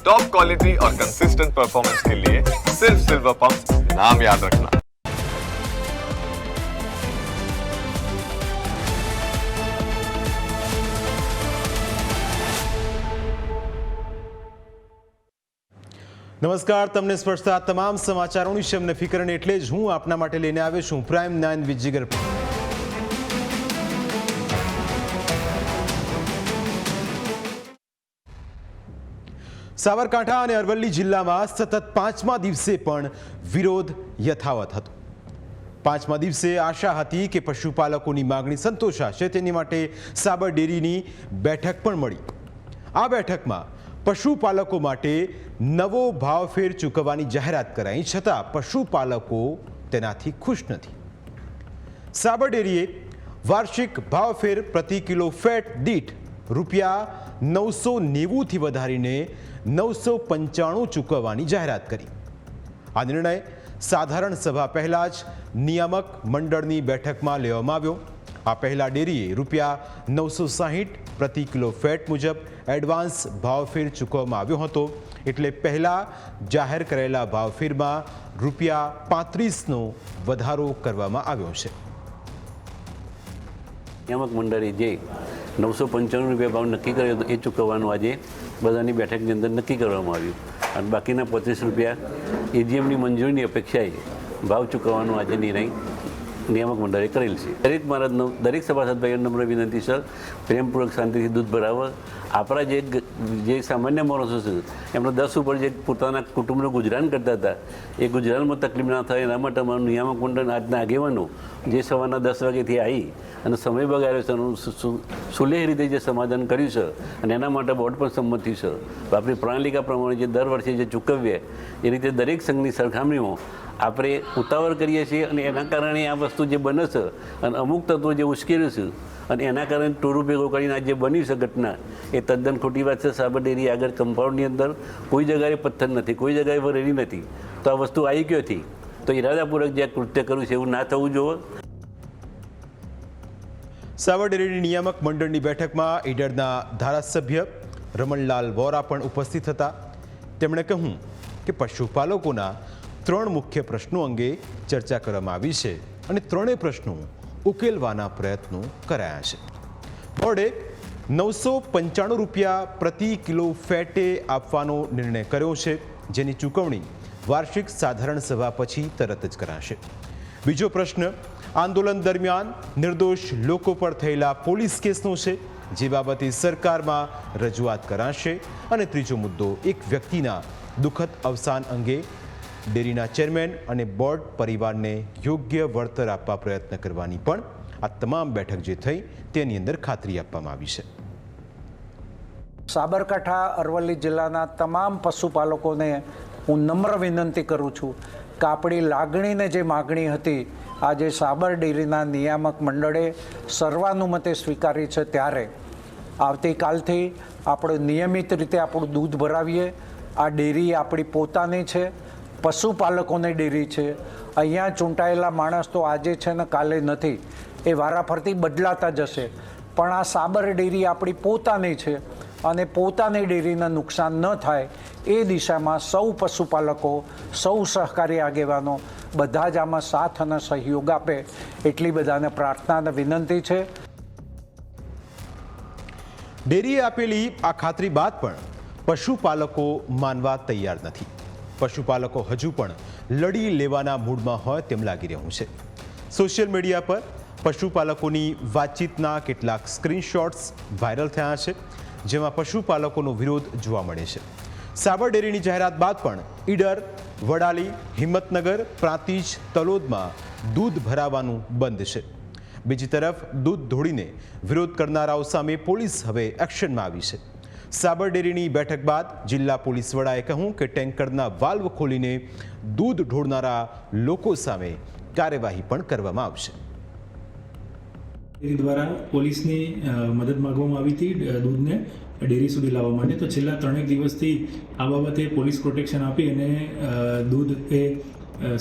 Top quality और consistent performance के लिए सिर्फ सिल्वर पंप नाम याद रखना નમસ્કાર તમને સ્પર્શતા આ તમામ સમાચારોની છે અમને ફિકર અને એટલે જ હું આપના માટે લઈને આવ્યો છું પ્રાઇમ નાઇન વિજીગર Sabarkantha અને અરવલ્લી જિલ્લામાં સતત પાંચમા દિવસે પણ વિરોધ યથાવત હતો. પાંચમા દિવસે આશા હતી કે પશુપાલકોની માગણી સંતોષાશે, તેની માટે સાબર ડેરીની બેઠક પણ મળી. આ બેઠકમાં પશુપાલકો માટે નવો ભાવફેર ચૂકવવાની જાહેરાત કરાઈ, છતાં પશુપાલકો તેનાથી ખુશ નથી. સાબર ડેરીએ વાર્ષિક ભાવફેર પ્રતિ કિલો ફેટ દીઠ રૂપિયા નવસો નેવુંથી વધારીને નવસો પંચાણું ચૂકવવાની જાહેરાત કરી. આ નિર્ણય સાધારણ સભા પહેલાં જ નિયામક મંડળની બેઠકમાં લેવામાં આવ્યો. આ પહેલા ડેરીએ રૂપિયા નવસો સાહીઠ પ્રતિ કિલો ફેટ મુજબ એડવાન્સ ભાવફેર ચૂકવવામાં આવ્યો હતો. એટલે પહેલા જાહેર કરેલા ભાવફેરમાં રૂપિયા પાંત્રીસનો વધારો કરવામાં આવ્યો છે. નિયામક મંડળે જે નવસો પંચાણું રૂપિયા ભાવ નક્કી કર્યો હતો એ ચૂકવવાનું આજે બધાની બેઠકની અંદર નક્કી કરવામાં આવ્યું. અને બાકીના પચીસ રૂપિયા એજીએમની મંજૂરીની અપેક્ષાએ ભાવ ચૂકવવાનો આજે નિર્ણય નિયામક મંડળે કરેલ છે. દરેક મારા દરેક સભાસદભાઈઓ નમ્ર વિનંતી, સર. પ્રેમપૂર્વક શાંતિથી દૂધ ભરાવો. આપણા જે જે સામાન્ય માણસો છે, એમના દસ ઉપર જે પોતાના કુટુંબનું ગુજરાન કરતા હતા, એ ગુજરાનમાં તકલીફ ના થાય, એના માટે અમારું નિયામક મંડળ આજના આગેવાનો જે સવારના દસ વાગ્યાથી આવી અને સમય બગાડ્યો છે એનું સુલેહ રીતે જે સમાધાન કર્યું છે, અને એના માટે બોર્ડ પણ સંમત થયું છે. આપણી પ્રણાલિકા પ્રમાણે જે દર વર્ષે જે ચૂકવીએ, એ રીતે દરેક સંઘની સરખામણીમાં આપણે ઉતાવળ કરીએ છીએ અને એના કારણે આ વસ્તુ જે બને છે અને અમુક તત્વો જે ઉશ્કેર્યું છે અને એના કારણે ટોરું ભેગો કરીને આ જે બની છે ઘટના, એ તદ્દન ખોટી વાત છે. સાબર ડેરી આગળ કમ્પાઉન્ડની અંદર કોઈ જગાએ પથ્થર નથી, કોઈ જગાએ વરેલી નથી. તો આ વસ્તુ આવી ગયો હતી. તો ઇરાદાપૂર્વક જે કૃત્ય કર્યું છે એવું ના થવું જોઈએ. સાબરડેરીની નિયામક મંડળની બેઠકમાં ઈડરના ધારાસભ્ય રમણલાલ વોરા પણ ઉપસ્થિત હતા. તેમણે કહ્યું કે પશુપાલકોના ત્રણ મુખ્ય પ્રશ્નો અંગે ચર્ચા કરવામાં આવી છે અને ત્રણેય પ્રશ્નો ઉકેલવાના પ્રયત્નો કરાયા છે. બોર્ડે નવસો પંચાણું રૂપિયા પ્રતિ કિલો ફેટે આપવાનો નિર્ણય કર્યો છે, જેની ચૂકવણી વાર્ષિક સાધારણ સભા પછી તરત જ કરાશે. બીજો પ્રશ્ન, આંદોલન દરમિયાન નિર્દોષ લોકો પર થયેલા પોલીસ કેસનો છે, જે બાબતે સરકારમાં રજૂઆત કરાશે. અને ત્રીજો મુદ્દો, એક વ્યક્તિના દુઃખદ અવસાન અંગે ડેરીના ચેરમેન અને બોર્ડ પરિવારને યોગ્ય વળતર આપવા પ્રયત્ન કરવાની પણ આ તમામ બેઠક જે થઈ તેની અંદર ખાતરી આપવામાં આવી છે. સાબરકાંઠા, અરવલ્લી જિલ્લાના તમામ પશુપાલકોને હું નમ્ર વિનંતી કરું છું કે આપણી લાગણીને જે માગણી હતી, આજે સાબર ડેરીના નિયામક મંડળે સર્વાનુમતે સ્વીકારી છે ત્યારે આવતીકાલથી આપણે નિયમિત રીતે આપણું દૂધ ભરાવીએ. આ ડેરી આપણી પોતાની છે. પશુપાલકોની ડેરી છે. અહીંયા ચૂંટાયેલા માણસ તો આજે છે ને કાલે નથી. એ વારાફરતી બદલાતા જશે. પણ આ સાબર ડેરી આપણી પોતાની છે અને પોતાની ડેરીને નુકસાન ન થાય એ દિશામાં સૌ પશુપાલકો, સૌ સહકારી આગેવાનો બધા જ આમાં સાથ અને સહયોગ આપે એટલી બધાને પ્રાર્થના અને વિનંતી છે. ડેરીએ આપેલી આ ખાતરી બાદ પણ પશુપાલકો માનવા તૈયાર નથી. પશુપાલકો હજુ પણ લડી લેવાના મૂડમાં હોય તેમ લાગી રહ્યું છે. સોશિયલ મીડિયા પર પશુપાલકોની વાતચીતના કેટલાક સ્ક્રીનશોટ્સ વાયરલ થયા છે, જેમાં પશુપાલકોનો વિરોધ જોવા મળે છે. સાબર ડેરીની જાહેરાત બાદ પણ ઈડર, વડાલી, હિંમતનગર, પ્રાંતિજ તલોદમાં દૂધ ભરાવાનું બંધ છે. બીજી તરફ દૂધ ધોળીને વિરોધ કરનારાઓ સામે પોલીસ હવે એક્શનમાં આવી છે. સાબર ડેરીની બેઠક બાદ જિલ્લા પોલીસ વડાએ કહ્યું કે ટેન્કરના વાલ્વ ખોલીને દૂધ ઢોળનારા લોકો સામે કાર્યવાહી પણ કરવામાં આવશે. ડેરી દ્વારા પોલીસની મદદ માગવામાં આવી હતી દૂધને ડેરી સુધી લાવવા માટે. તો છેલ્લા ત્રણેક દિવસથી આ બાબતે પોલીસ પ્રોટેક્શન આપી અને દૂધ એ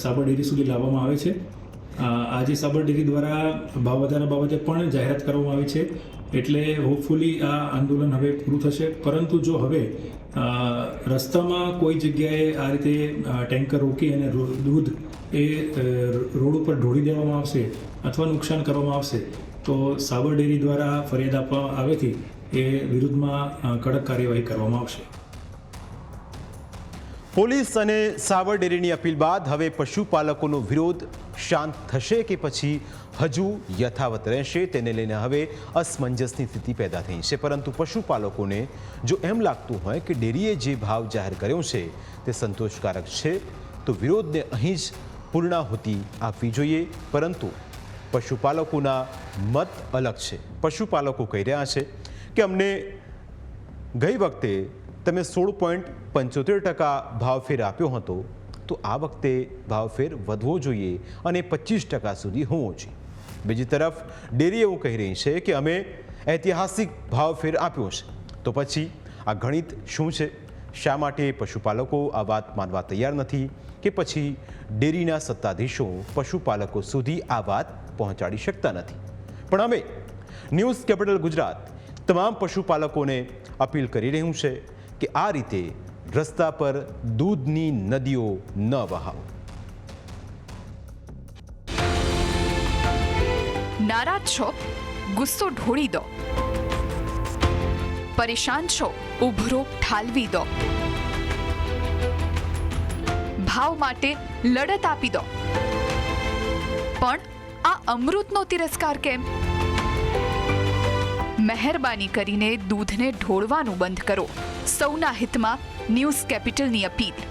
સાબર ડેરી સુધી લાવવામાં આવે છે. આજે સાબર ડેરી દ્વારા ભાવ વધારા બાબતે પણ જાહેરાત કરવામાં આવી છે. એટલે હોપફુલી આ આંદોલન હવે પૂરું થશે. પરંતુ જો હવે રસ્તામાં કોઈ જગ્યાએ આ રીતે ટેન્કર રોકી અને દૂધ એ રોડ ઉપર ઢોળી દેવામાં આવશે અથવા નુકસાન કરવામાં આવશે, તો સાબર ડેરી દ્વારા ફરિયાદ આપવામાં આવેથી એ વિરુદ્ધમાં કડક કાર્યવાહી કરવામાં આવશે. પોલીસ અને સાબર ડેરીની અપીલ બાદ હવે પશુપાલકોનો વિરોધ શાંત થશે કે પછી હજુ યથાવત રહેશે તેને લઈને હવે અસમંજસની સ્થિતિ પેદા થઈ છે. પરંતુ પશુપાલકોને જો એમ લાગતું હોય કે ડેરીએ જે ભાવ જાહેર કર્યો છે તે સંતોષકારક છે, તો વિરોધને અહીં જ પૂર્ણાહુતિ આપવી જોઈએ. પરંતુ પશુપાલકોના મત અલગ છે. પશુપાલકો કહી રહ્યા છે કે અમને ગઈ વખતે તમે સોળ પોઈન્ટ પંચોતેર ટકા ભાવફેર આપ્યો હતો. તો આ વખતે ભાવફેર વધવો જોઈએ અને પચીસ ટકા સુધી હોવો જોઈએ. બીજી તરફ, ડેરી એવું કહી રહી છે કે અમે ઐતિહાસિક ભાવફેર આપ્યો છે. તો પછી, આ ગણિત શું છે? શા માટે પશુપાલકો આ વાત માનવા તૈયાર નથી કે પછી ડેરીના સત્તાધીશો પશુપાલકો સુધી આ વાત પહોંચાડી શકતા નથી? પણ અમે ન્યૂઝ કેપિટલ ગુજરાત તમામ પશુપાલકોને અપીલ કરી રહ્યું છે કે આ રીતે રસ્તા પર દૂધની નદીઓ ન વહાવો. નારાજ છો, ગુસ્સો ઢોળી દો. પરેશાન છો, ઉભરો ઠાલવી દો. ભાવ માટે લડત આપી દો. પણ આ અમૃતનો તિરસ્કાર કેમ? મહેરબાની કરીને દૂધને ઢોળવાનું બંધ કરો. સૌના હિતમાં ન્યૂઝ કેપિટલની અપીલ.